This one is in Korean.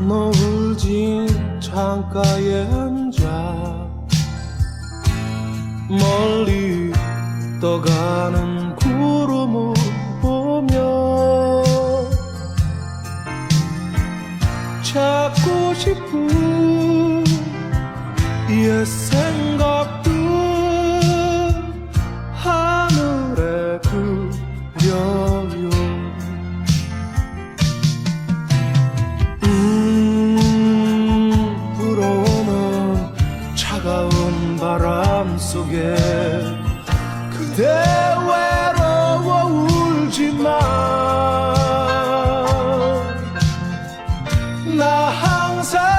노을 진 창가에 앉아 멀리 떠가는 구름을 보며 찾고 싶은 옛 생각들 차가운 바람 속에 그대 외로워 울지 마 나 항상